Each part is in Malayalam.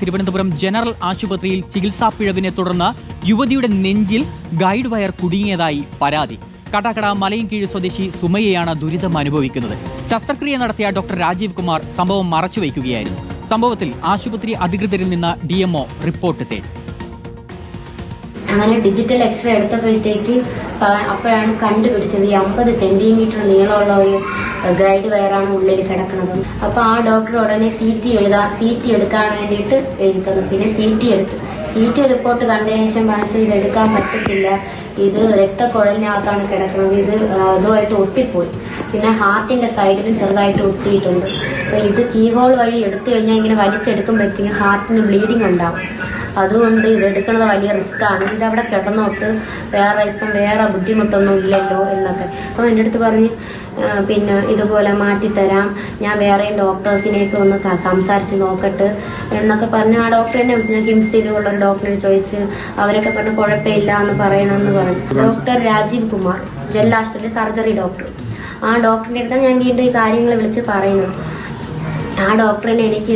തിരുവനന്തപുരം ജനറൽ ആശുപത്രിയിൽ ചികിത്സാ പിഴവിനെ തുടർന്ന് യുവതിയുടെ നെഞ്ചിൽ ഗൈഡ് വയർ കുടുങ്ങിയതായി പരാതി. കാട്ടാക്കട മലയൻകീഴ് സ്വദേശി സുമയ്യയാണ് ദുരിതം അനുഭവിക്കുന്നത്. ശസ്ത്രക്രിയ നടത്തിയ ഡോക്ടർ രാജീവ് കുമാർ സംഭവം മറച്ചുവെക്കുകയായിരുന്നു സംഭവത്തിൽ ആശുപത്രി അധികൃതരിൽ നിന്ന് ഡി എംഒ റിപ്പോർട്ട് തേടി. അങ്ങനെ ഡിജിറ്റൽ എക്സ്റേ എടുത്തപ്പോഴത്തേക്ക് അപ്പോഴാണ് കണ്ടുപിടിച്ചത് ഈ അമ്പത് സെന്റിമീറ്റർ നീളമുള്ള ഒരു ഗൈഡ് വയറാണ് ഉള്ളിൽ കിടക്കുന്നത് അപ്പൊ ആ ഡോക്ടർ ഉടനെ സി ടി എഴുതാ സി ടി എടുക്കാൻ വേണ്ടിയിട്ട് എഴുതി തന്നു. പിന്നെ സി ടി എടുത്തു. സി ടി റിപ്പോർട്ട് കണ്ടതിന് ശേഷം പറഞ്ഞു ഇത് എടുക്കാൻ പറ്റത്തില്ല. ഇത് രക്തക്കുഴലിനകത്താണ് കിടക്കുന്നത് ഇത് അതുമായിട്ട് ഒട്ടിപ്പോയി. പിന്നെ ഹാർട്ടിന്റെ സൈഡിലും ചെറുതായിട്ട് ഒട്ടിയിട്ടുണ്ട്. അപ്പൊ ഇത് കീഹോൾ വഴി എടുത്തു കഴിഞ്ഞാൽ ഇങ്ങനെ വലിച്ചെടുക്കുമ്പോഴത്തേക്കും ഹാർട്ടിന് ബ്ലീഡിങ് ഉണ്ടാവും. അതുകൊണ്ട് ഇത് എടുക്കുന്നത് വലിയ റിസ്ക് ആണ്. അവിടെ കിടന്നോട്ട് വേറെ ഇപ്പം വേറെ ബുദ്ധിമുട്ടൊന്നും ഇല്ലല്ലോ എന്നൊക്കെ. അപ്പം എന്റെ അടുത്ത് പറഞ്ഞ് പിന്നെ ഇതുപോലെ മാറ്റിത്തരാം. ഞാൻ വേറെയും ഡോക്ടേഴ്സിനെയൊക്കെ ഒന്ന് സംസാരിച്ച് നോക്കട്ടെ എന്നൊക്കെ പറഞ്ഞ് ആ ഡോക്ടറിനെ വിളിച്ച് ഞാൻ കിംസിലുള്ള ഒരു ഡോക്ടറെ ചോദിച്ച് അവരൊക്കെ പറഞ്ഞ് കുഴപ്പമില്ല എന്ന് പറയണമെന്ന് പറഞ്ഞു. ഡോക്ടർ രാജീവ് കുമാർ ജെല്ലാശുപത്രി സർജറി ഡോക്ടർ. ആ ഡോക്ടറിന്റെ അടുത്താണ് ഞാൻ വീണ്ടും ഈ കാര്യങ്ങൾ വിളിച്ച് പറയുന്നത്. ആ ഡോക്ടറിന് എനിക്ക്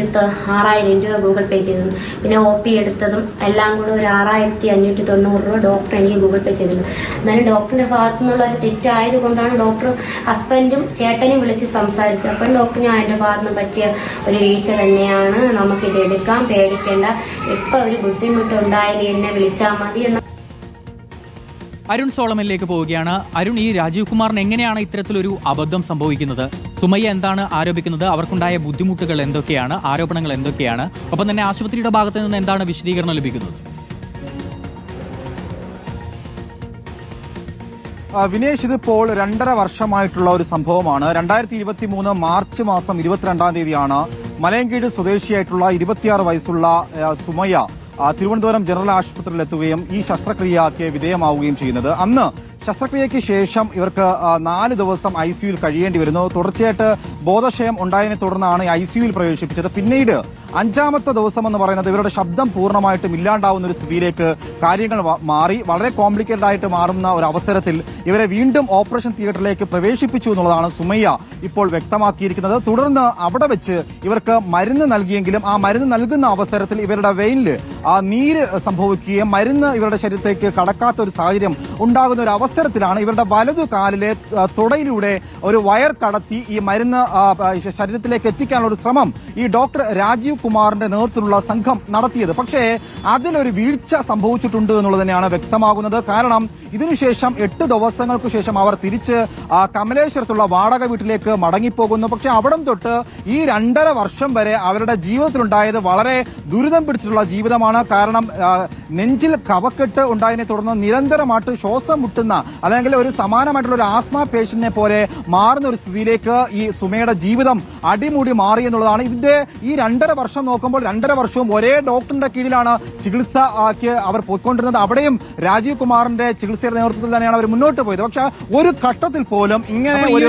ആറായിരം രൂപ ഗൂഗിൾ പേ ചെയ്തത് പിന്നെ ഒ പി എടുത്തതും എല്ലാം കൂടെ ഒരു ആറായിരത്തി അഞ്ഞൂറ്റി തൊണ്ണൂറ് രൂപ ഡോക്ടർ എനിക്ക് ഗൂഗിൾ പേ ചെയ്തിരുന്നു. എന്നാലും ഡോക്ടറിന്റെ ഭാഗത്തു നിന്നുള്ള ഒരു തെറ്റായത് കൊണ്ടാണ് ഡോക്ടർ ഹസ്ബൻഡും ചേട്ടനും വിളിച്ച് സംസാരിച്ചത്. അപ്പം ഡോക്ടർ ഞാൻ എന്റെ നിന്ന് പറ്റിയ ഒരു വീഴ്ച തന്നെയാണ്. നമുക്കിത് എടുക്കാം പേടിക്കേണ്ട. ഇപ്പം ഒരു ബുദ്ധിമുട്ടുണ്ടായാലും എന്നെ വിളിച്ചാൽ മതി എന്ന് അരുൺ സോളമനിലേക്ക് പോവുകയാണ്. അരുൺ ഈ രാജീവ് കുമാറിന് എങ്ങനെയാണ് ഇത്തരത്തിലൊരു അബദ്ധം സംഭവിക്കുന്നത്? സുമയ്യ എന്താണ് ആരോപിക്കുന്നത്? അവർക്കുണ്ടായ ബുദ്ധിമുട്ടുകൾ എന്തൊക്കെയാണ്? ആരോപണങ്ങൾ എന്തൊക്കെയാണ്? ഒപ്പം തന്നെ ആശുപത്രിയുടെ ഭാഗത്ത് നിന്ന് എന്താണ് വിശദീകരണം ലഭിക്കുന്നത്? വിനേഷ് ഇതിപ്പോൾ രണ്ടര വർഷമായിട്ടുള്ള ഒരു സംഭവമാണ്. രണ്ടായിരത്തി ഇരുപത്തി മൂന്ന് മാർച്ച് മാസം ഇരുപത്തിരണ്ടാം തീയതിയാണ് മലയങ്കീട് സ്വദേശിയായിട്ടുള്ള ഇരുപത്തിയാറ് വയസ്സുള്ള സുമയ്യ തിരുവനന്തപുരം ജനറൽ ആശുപത്രിയിൽ എത്തുകയും ഈ ശസ്ത്രക്രിയയ്ക്ക് വിധേയമാവുകയും ചെയ്യുന്നത്. അന്ന് ശസ്ത്രക്രിയയ്ക്ക് ശേഷം ഇവർക്ക് നാല് ദിവസം ഐ സിയുയിൽ കഴിയേണ്ടി വരുന്നു. തുടർച്ചയായിട്ട് ബോധക്ഷയം ഉണ്ടായതിനെ തുടർന്നാണ് ഐ സിയുയിൽ പ്രവേശിപ്പിച്ചത്. പിന്നീട് അഞ്ചാമത്തെ ദിവസം എന്ന് പറയുന്നത് ഇവരുടെ ശബ്ദം പൂർണമായിട്ടും ഇല്ലാണ്ടാവുന്ന ഒരു സ്ഥിതിയിലേക്ക് കാര്യങ്ങൾ മാറി. വളരെ കോംപ്ലിക്കേറ്റഡ് ആയിട്ട് മാറുന്ന ഒരു അവസരത്തിൽ ഇവരെ വീണ്ടും ഓപ്പറേഷൻ തിയേറ്ററിലേക്ക് പ്രവേശിപ്പിച്ചു എന്നുള്ളതാണ് സുമയ്യ ഇപ്പോൾ വ്യക്തമാക്കിയിരിക്കുന്നത്. തുടർന്ന് അവിടെ വെച്ച് ഇവർക്ക് മരുന്ന് നൽകിയെങ്കിലും ആ മരുന്ന് നൽകുന്ന അവസരത്തിൽ ഇവരുടെ വെയിനിൽ ആ നീര് സംഭവിക്കുകയും മരുന്ന് ഇവരുടെ ശരീരത്തേക്ക് കടക്കാത്ത ഒരു സാഹചര്യം ഉണ്ടാകുന്ന ഒരു അവസരത്തിലാണ് ഇവരുടെ വലതു കാലിലെ തുടയിലൂടെ ഒരു വയർ കടത്തി ഈ മരുന്ന് ശരീരത്തിലേക്ക് എത്തിക്കാനുള്ള ഒരു ശ്രമം ഈ ഡോക്ടർ രാജീവ് കുമാറിന്റെ നേതൃത്വത്തിലുള്ള സംഘം നടത്തിയത്. പക്ഷേ അതിലൊരു വീഴ്ച സംഭവിച്ചിട്ടുണ്ട് എന്നുള്ളത് തന്നെയാണ് വ്യക്തമാകുന്നത്. കാരണം ഇതിനുശേഷം എട്ട് ദിവസങ്ങൾക്ക് ശേഷം അവർ തിരിച്ച് കമലേശ്വരത്തുള്ള വാടക വീട്ടിലേക്ക് മടങ്ങിപ്പോകുന്നു. പക്ഷെ അവിടം തൊട്ട് ഈ രണ്ടര വർഷം വരെ അവരുടെ ജീവിതത്തിലുണ്ടായത് വളരെ ദുരിതം പിടിച്ചിട്ടുള്ള ജീവിതമാണ്. കാരണം നെഞ്ചിൽ കവക്കെട്ട് ഉണ്ടായതിനെ തുടർന്ന് നിരന്തരമായിട്ട് ശ്വാസം മുട്ടുന്ന അല്ലെങ്കിൽ ഒരു സമാനമായിട്ടുള്ള ഒരു ആസ്മ പേഷ്യന്റിനെ പോലെ മാറുന്ന ഒരു സ്ഥിതിയിലേക്ക് ഈ സുമയുടെ ജീവിതം അടിമുടി മാറി എന്നുള്ളതാണ്. ഇതിന്റെ ഈ രണ്ടര വർഷം നോക്കുമ്പോൾ രണ്ടര വർഷവും ഒരേ ഡോക്ടറിന്റെ കീഴിലാണ് ചികിത്സ ആക്കി അവർ പോയിക്കൊണ്ടിരുന്നത്. അവിടെയും രാജീവ് കുമാറിന്റെ ചികിത്സയുടെ നേതൃത്വത്തിൽ തന്നെയാണ് അവർ മുന്നോട്ട് പോയത്. പക്ഷെ ഒരു ഘട്ടത്തിൽ പോലും ഇങ്ങനെ ഒരു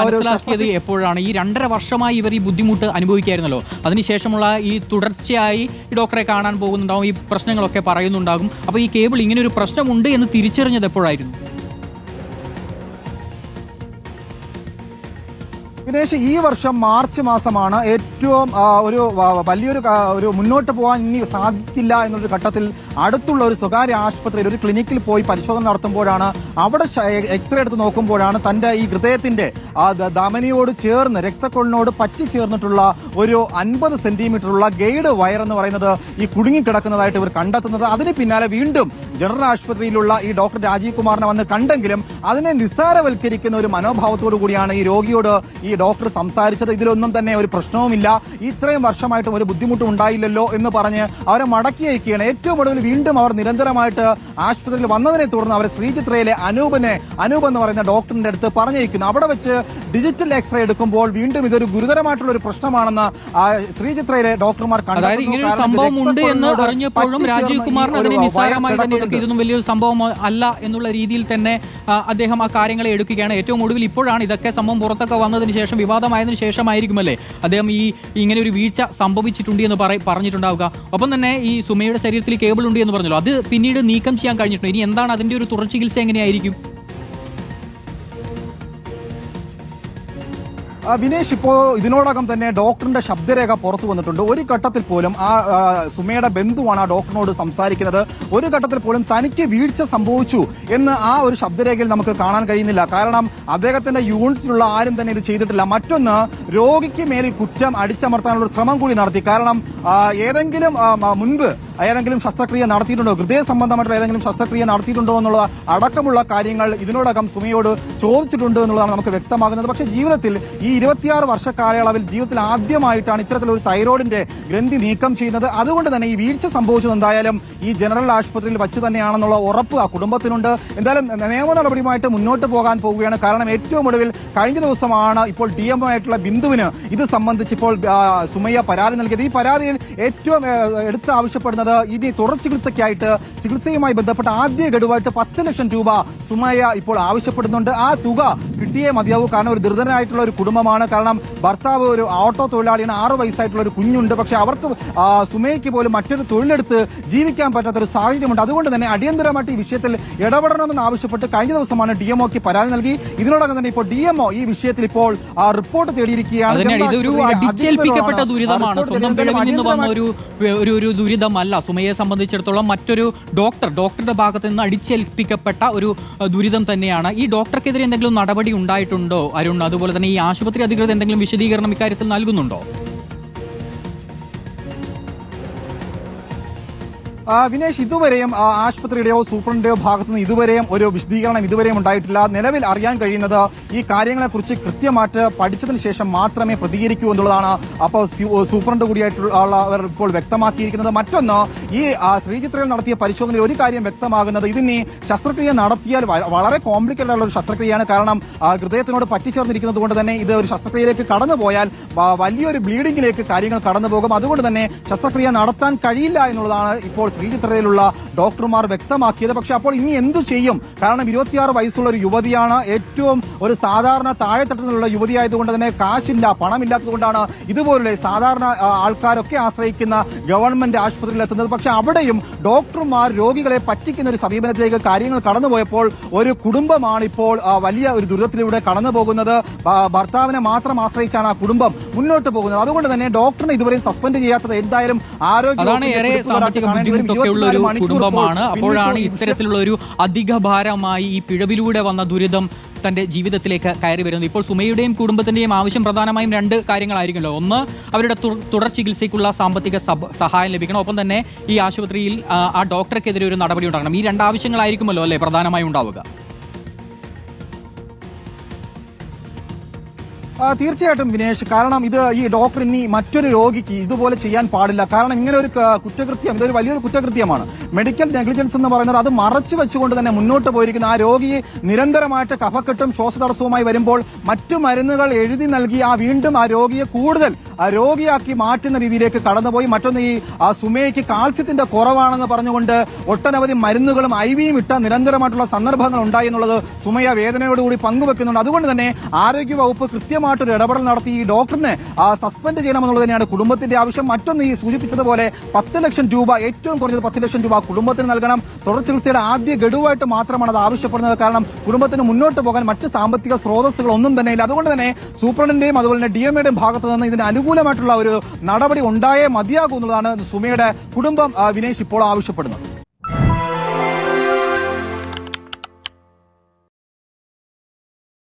മനസ്സിലാക്കിയത് എപ്പോഴാണ്? ഈ രണ്ടര വർഷമായി ഇവർ ഈ ബുദ്ധിമുട്ട് അനുഭവിക്കായിരുന്നല്ലോ. അതിനുശേഷമുള്ള ഈ തുടർച്ചയായി ഈ ഡോക്ടറെ കാണാൻ പോകുന്നുണ്ടാവും ഈ പ്രശ്നങ്ങളൊക്കെ പറയുന്നുണ്ടാകും. അപ്പൊ ഈ കേബിൾ ഇങ്ങനെ ഒരു പ്രശ്നമുണ്ട് എന്ന് തിരിച്ചറിഞ്ഞത് എപ്പോഴായിരുന്നു? വിദേശ് ഈ വർഷം മാർച്ച് മാസമാണ് ഏറ്റവും ഒരു വലിയൊരു ഒരു മുന്നോട്ട് പോകാൻ ഇനി സാധിക്കില്ല എന്നൊരു ഘട്ടത്തിൽ അടുത്തുള്ള ഒരു സ്വകാര്യ ആശുപത്രിയിൽ ഒരു ക്ലിനിക്കിൽ പോയി പരിശോധന നടത്തുമ്പോഴാണ് അവിടെ എക്സ്റേ എടുത്ത് നോക്കുമ്പോഴാണ് തന്റെ ഈ ഹൃദയത്തിന്റെ ധമനിയോട് ചേർന്ന് രക്തക്കൊള്ളിനോട് പറ്റി ചേർന്നിട്ടുള്ള ഒരു അൻപത് സെന്റിമീറ്ററുള്ള ഗൈഡ് വയർ എന്ന് പറയുന്നത് ഈ കുടുങ്ങിക്കിടക്കുന്നതായിട്ട് ഇവർ കണ്ടെത്തുന്നത്. അതിന് പിന്നാലെ വീണ്ടും ജനറൽ ആശുപത്രിയിലുള്ള ഈ ഡോക്ടർ രാജീവ് കുമാറിനെ വന്ന് കണ്ടെങ്കിലും അതിനെ നിസ്സാരവൽക്കരിക്കുന്ന ഒരു മനോഭാവത്തോടു കൂടിയാണ് ഈ രോഗിയോട് ഈ ഡോക്ടർ സംസാരിച്ചത്. ഇതിലൊന്നും തന്നെ ഒരു പ്രശ്നവുമില്ല. ഇത്രയും വർഷമായിട്ടും ഒരു ബുദ്ധിമുട്ടും ഉണ്ടായില്ലല്ലോ എന്ന് പറഞ്ഞ് അവരെ മടക്കി അയക്കുകയാണ്. ഏറ്റവും ഒടുവിൽ വീണ്ടും അവർ നിരന്തരമായിട്ട് ആശുപത്രിയിൽ വന്നതിനെ തുടർന്ന് അവർ ശ്രീചിത്രയിലെ അനൂപിനെ അനൂപ് എന്ന് പറയുന്ന ഡോക്ടറിന്റെ അടുത്ത് പറഞ്ഞയക്കുന്നു. അവിടെ വെച്ച് ഡിജിറ്റൽ എക്സ്റേ എടുക്കുമ്പോൾ വീണ്ടും ഇതൊരു ഗുരുതരമായിട്ടുള്ള ഒരു പ്രശ്നമാണെന്ന് ശ്രീചിത്രയിലെ ഡോക്ടർമാർ കണ്ടു സംഭവം ഉണ്ട് എന്ന് പറഞ്ഞപ്പോഴും അറിഞ്ഞപ്പോഴും രാജീവ് കുമാറിന് അതിനെ നിസ്സാരമായി തന്നെ എടുക്കുക ഇതൊന്നും വലിയൊരു സംഭവം അല്ല എന്നുള്ള രീതിയിൽ തന്നെ അദ്ദേഹം ആ കാര്യങ്ങളെ എടുക്കുകയാണ്. ഏറ്റവും ഒടുവിൽ ഇപ്പോഴാണ് ഇതൊക്കെ സംഭവം പുറത്തൊക്കെ വന്നതിന് ശേഷം വിവാദമായതിനു ശേഷമായിരിക്കുമല്ലേ അദ്ദേഹം ഈ ഇങ്ങനെ ഒരു വീഴ്ച സംഭവിച്ചിട്ടുണ്ട് എന്ന് പറ- പറഞ്ഞിട്ടുണ്ടാവുക. ഒപ്പം തന്നെ ഈ സുമയുടെ ശരീരത്തിൽ കേബിൾ ഉണ്ട് എന്ന് പറഞ്ഞല്ലോ. അത് പിന്നീട് നീക്കം ചെയ്യാൻ കഴിഞ്ഞിട്ടുണ്ട്. ഇനി എന്താണ് അതിന്റെ ഒരു തുടർ ചികിത്സ എങ്ങനെയായിരിക്കും? വിനേഷ് ഇപ്പോ ഇതിനോടകം തന്നെ ഡോക്ടറിന്റെ ശബ്ദരേഖ പുറത്തു വന്നിട്ടുണ്ട്. ഒരു ഘട്ടത്തിൽ പോലും ആ സുമയുടെ ബന്ധുവാണ് ആ ഡോക്ടറിനോട് സംസാരിക്കുന്നത്. ഒരു ഘട്ടത്തിൽ പോലും തനിക്ക് വീഴ്ച സംഭവിച്ചു എന്ന് ആ ഒരു ശബ്ദരേഖയിൽ നമുക്ക് കാണാൻ കഴിയുന്നില്ല. കാരണം അദ്ദേഹത്തിന്റെ യൂണിറ്റിലുള്ള ആരും തന്നെ ഇത് ചെയ്തിട്ടില്ല. മറ്റൊന്ന് രോഗിക്ക് മേലിൽ കുറ്റം അടിച്ചമർത്താനുള്ള ശ്രമം കൂടി നടത്തി. കാരണം ഏതെങ്കിലും മുൻപ് ഏതെങ്കിലും ശസ്ത്രക്രിയ നടത്തിയിട്ടുണ്ടോ? ഹൃദയ സംബന്ധമായിട്ടുള്ള ഏതെങ്കിലും ശസ്ത്രക്രിയ നടത്തിയിട്ടുണ്ടോ എന്നുള്ള അടക്കമുള്ള കാര്യങ്ങൾ ഇതിനോടകം സുമയോട് ചോദിച്ചിട്ടുണ്ട് എന്നുള്ളതാണ് നമുക്ക് വ്യക്തമാകുന്നത്. പക്ഷേ ജീവിതത്തിൽ ഈ ഇരുപത്തിയാറ് വർഷ കാലയളവിൽ ജീവിതത്തിൽ ആദ്യമായിട്ടാണ് ഇത്തരത്തിലൊരു തൈറോയിഡിന്റെ ഗ്രന്ഥി നീക്കം ചെയ്യുന്നത്. അതുകൊണ്ട് തന്നെ ഈ വീഴ്ച സംഭവിച്ചത് എന്തായാലും ഈ ജനറൽ ആശുപത്രിയിൽ വച്ച് തന്നെയാണെന്നുള്ള ഉറപ്പ് ആ കുടുംബത്തിനുണ്ട്. എന്തായാലും നിയമ നടപടിയുമായിട്ട് മുന്നോട്ട് പോകാൻ പോവുകയാണ്. കാരണം ഏറ്റവും ഒടുവിൽ കഴിഞ്ഞ ദിവസമാണ് ഇപ്പോൾ ഡി എം ആയിട്ടുള്ള ബിന്ദുവിന് ഇത് സംബന്ധിച്ച് ഇപ്പോൾ സുമയ്യ പരാതി നൽകിയത്. ഈ പരാതിയിൽ ഏറ്റവും എടുത്ത് ആവശ്യപ്പെടുന്നത് ഇനി തുടർ ചികിത്സയ്ക്കായിട്ട് ചികിത്സയുമായി ബന്ധപ്പെട്ട ആദ്യ ഗഡുവായിട്ട് പത്ത് ലക്ഷം രൂപ സുമയ്യ ഇപ്പോൾ ആവശ്യപ്പെടുന്നുണ്ട്. ആ തുക കിട്ടിയേ മതിയാവൂ. കാരണം ഒരു ദുരിതനായിട്ടുള്ള ഒരു കുടുംബമാണ്. കാരണം ഭർത്താവ് ഒരു ഓട്ടോ തൊഴിലാളിയാണ്. ആറ് വയസ്സായിട്ടുള്ള ഒരു കുഞ്ഞുണ്ട്. പക്ഷെ അവർക്ക് സുമയ്ക്ക് പോലും മറ്റൊരു തൊഴിലെടുത്ത് ജീവിക്കാൻ പറ്റാത്ത ഒരു സാഹചര്യമുണ്ട്. അതുകൊണ്ട് തന്നെ അടിയന്തരമായിട്ട് ഈ വിഷയത്തിൽ ഇടപെടണമെന്ന് ആവശ്യപ്പെട്ട് കഴിഞ്ഞ ദിവസമാണ് ഡി എംഒക്ക് പരാതി നൽകി. ഇതിനോടകം തന്നെ ഇപ്പോൾ ഡി എംഒ ഈ വിഷയത്തിൽ ഇപ്പോൾ റിപ്പോർട്ട് തേടിയിരിക്കുകയാണ്. ഇതൊരു അടിച്ചേൽപ്പിക്കപ്പെട്ട ദുരിതമാണ്. റിപ്പോർട്ട് സ്വന്തം പിഴവിൽ നിന്ന് വന്ന ഒരു ഒരു ഒരു ദുരിതമല്ല സുമയെ സംബന്ധിച്ചിടത്തോളം മറ്റൊരു ഡോക്ടർ ഡോക്ടറുടെ ഭാഗത്ത് നിന്ന് അടിച്ചേൽപ്പിക്കപ്പെട്ട ഒരു ദുരിതം തന്നെയാണ്. ഈ ഡോക്ടർക്കെതിരെ എന്തെങ്കിലും നടപടി ഉണ്ടായിട്ടുണ്ടോ അരുൺ? അതുപോലെ തന്നെ ഈ ആശുപത്രി അധികൃതർ എന്തെങ്കിലും വിശദീകരണം ഇക്കാര്യത്തിൽ നൽകുന്നുണ്ടോ? വിനേഷ് ഇതുവരെയും ആശുപത്രിയുടെയോ സൂപ്രണ്ടിന്റെയോ ഭാഗത്തു നിന്ന് ഇതുവരെയും ഒരു വിശദീകരണം ഇതുവരെയും ഉണ്ടായിട്ടില്ല. നിലവിൽ അറിയാൻ കഴിയുന്നത് ഈ കാര്യങ്ങളെക്കുറിച്ച് കൃത്യമായിട്ട് പഠിച്ചതിന് ശേഷം മാത്രമേ പ്രതികരിക്കൂ എന്നുള്ളതാണ് അപ്പോൾ സൂപ്രണ്ട് കൂടിയായിട്ടുള്ളവർ ഇപ്പോൾ വ്യക്തമാക്കിയിരിക്കുന്നത്. മറ്റൊന്ന് ഈ ശ്രീചിത്രയിൽ നടത്തിയ പരിശോധനയിൽ ഒരു കാര്യം വ്യക്തമാകുന്നത് ഇതിനി ശസ്ത്രക്രിയ നടത്തിയാൽ വളരെ കോംപ്ലിക്കേറ്റഡ് ആയിട്ടുള്ള ഒരു ശസ്ത്രക്രിയയാണ്. കാരണം ഹൃദയത്തിനോട് പറ്റിച്ചേർന്നിരിക്കുന്നത് കൊണ്ട് തന്നെ ഇത് ഒരു ശസ്ത്രക്രിയയിലേക്ക് കടന്നു പോയാൽ വലിയൊരു ബ്ലീഡിംഗിലേക്ക് കാര്യങ്ങൾ കടന്നു പോകും അതുകൊണ്ട് തന്നെ ശസ്ത്രക്രിയ നടത്താൻ കഴിയില്ല എന്നുള്ളതാണ് ഇപ്പോൾ ശ്രീചിത്രയിലുള്ള ഡോക്ടർമാർ വ്യക്തമാക്കിയത്. പക്ഷെ അപ്പോൾ ഇനി എന്തു ചെയ്യും? കാരണം ഇരുപത്തിയാറ് വയസ്സുള്ള ഒരു യുവതിയാണ് ഏറ്റവും ഒരു സാധാരണ താഴെത്തട്ടിലുള്ള യുവതിയായതുകൊണ്ട് തന്നെ കാശില്ല പണമില്ലാത്തതുകൊണ്ടാണ് ഇതുപോലുള്ള സാധാരണ ആൾക്കാരൊക്കെ ആശ്രയിക്കുന്ന ഗവൺമെന്റ് ആശുപത്രിയിൽ എത്തുന്നത്. പക്ഷെ അവിടെയും ഡോക്ടർമാർ രോഗികളെ പറ്റിക്കുന്ന ഒരു സമീപനത്തിലേക്ക് കാര്യങ്ങൾ കടന്നുപോയപ്പോൾ ഒരു കുടുംബമാണ് ഇപ്പോൾ വലിയ ഒരു ദുരിതത്തിലൂടെ കടന്നു പോകുന്നത് ഭർത്താവിനെ മാത്രം ആശ്രയിച്ചാണ് ആ കുടുംബം മുന്നോട്ട് പോകുന്നത്. അതുകൊണ്ട് തന്നെ ഡോക്ടറിനെ ഇതുവരെയും സസ്പെൻഡ് ചെയ്യാത്തത് എന്തായാലും ആരോഗ്യ ബുദ്ധിമുട്ടൊക്കെ ഉള്ള ഒരു കുടുംബമാണ്. അപ്പോഴാണ് ഇത്തരത്തിലുള്ള ഒരു അധിക ഭാരമായി ഈ പിഴവിലൂടെ വന്ന ദുരിതം തന്റെ ജീവിതത്തിലേക്ക് കയറി വരുന്നത്. ഇപ്പോൾ സുമയുടെയും കുടുംബത്തിന്റെയും ആവശ്യം പ്രധാനമായും രണ്ട് കാര്യങ്ങളായിരിക്കുമല്ലോ. ഒന്ന് അവരുടെ തുടർ ചികിത്സയ്ക്കുള്ള സാമ്പത്തിക സഹായം ലഭിക്കണം. ഒപ്പം തന്നെ ഈ ആശുപത്രിയിൽ ആ, ആ ഡോക്ടർക്കെതിരെ ഒരു നടപടി ഉണ്ടാകണം. ഈ രണ്ട് ആവശ്യങ്ങളായിരിക്കുമല്ലോ അല്ലേ പ്രധാനമായും ഉണ്ടാവുക? തീർച്ചയായിട്ടും വിനേഷ്. കാരണം ഇത് ഈ ഡോക്ടർ ഇനി മറ്റൊരു രോഗിക്ക് ഇതുപോലെ ചെയ്യാൻ പാടില്ല. കാരണം ഇങ്ങനെ ഒരു കുറ്റകൃത്യം ഇതൊരു വലിയൊരു കുറ്റകൃത്യമാണ്. മെഡിക്കൽ നെഗ്ലിജൻസ് എന്ന് പറയുന്നത് അത് മറച്ചു വെച്ചുകൊണ്ട് തന്നെ മുന്നോട്ട് പോയിരിക്കുന്ന ആ രോഗിയെ നിരന്തരമായിട്ട് കഫക്കെട്ടും ശ്വാസതടസ്സവുമായി വരുമ്പോൾ മറ്റു മരുന്നുകൾ എഴുതി നൽകി ആ വീണ്ടും ആ രോഗിയെ കൂടുതൽ രോഗിയാക്കി മാറ്റുന്ന രീതിയിലേക്ക് കടന്നുപോയി. മറ്റൊന്ന് ഈ ആ സുമയ്ക്ക് കാൽസ്യത്തിന്റെ കുറവാണെന്ന് പറഞ്ഞുകൊണ്ട് ഒട്ടനവധി മരുന്നുകളും ഐ വിയും ഇട്ട നിരന്തരമായിട്ടുള്ള സന്ദർഭങ്ങൾ ഉണ്ടായി എന്നുള്ളത് സുമയ വേദനയോടുകൂടി പങ്കുവെക്കുന്നുണ്ട്. അതുകൊണ്ട് തന്നെ ആരോഗ്യ വകുപ്പ് കൃത്യമായിട്ടൊരു ഇടപെടൽ നടത്തി ഈ ഡോക്ടറിനെ സസ്പെൻഡ് ചെയ്യണമെന്നുള്ളത് തന്നെയാണ് കുടുംബത്തിന്റെ ആവശ്യം. മറ്റൊന്ന് ഈ സൂചിപ്പിച്ചതുപോലെ പത്ത് ലക്ഷം രൂപ ഏറ്റവും കുറഞ്ഞത് പത്ത് ലക്ഷം രൂപ കുടുംബത്തിന് നൽകണം. തുടർ ചികിത്സയുടെ ആദ്യ ഗഡുവായിട്ട് മാത്രമാണ് അത് ആവശ്യപ്പെടുന്നത്. കാരണം കുടുംബത്തിന് മുന്നോട്ട് പോകാൻ മറ്റ് സാമ്പത്തിക സ്രോതസ്സുകൾ ഒന്നും തന്നെ ഇല്ല. അതുകൊണ്ട് തന്നെ സൂപ്രണ്ടിന്റെയും അതുപോലെ തന്നെ ഡി എം എയുടെയും ഭാഗത്ത് നിന്ന് ഇതിന് അനുകൂലമായിട്ടുള്ള ഒരു നടപടി ഉണ്ടായേ മതിയാകൂ എന്നുള്ളതാണ് സുമയുടെ കുടുംബം വിനേഷ് ഇപ്പോൾ ആവശ്യപ്പെടുന്നത്.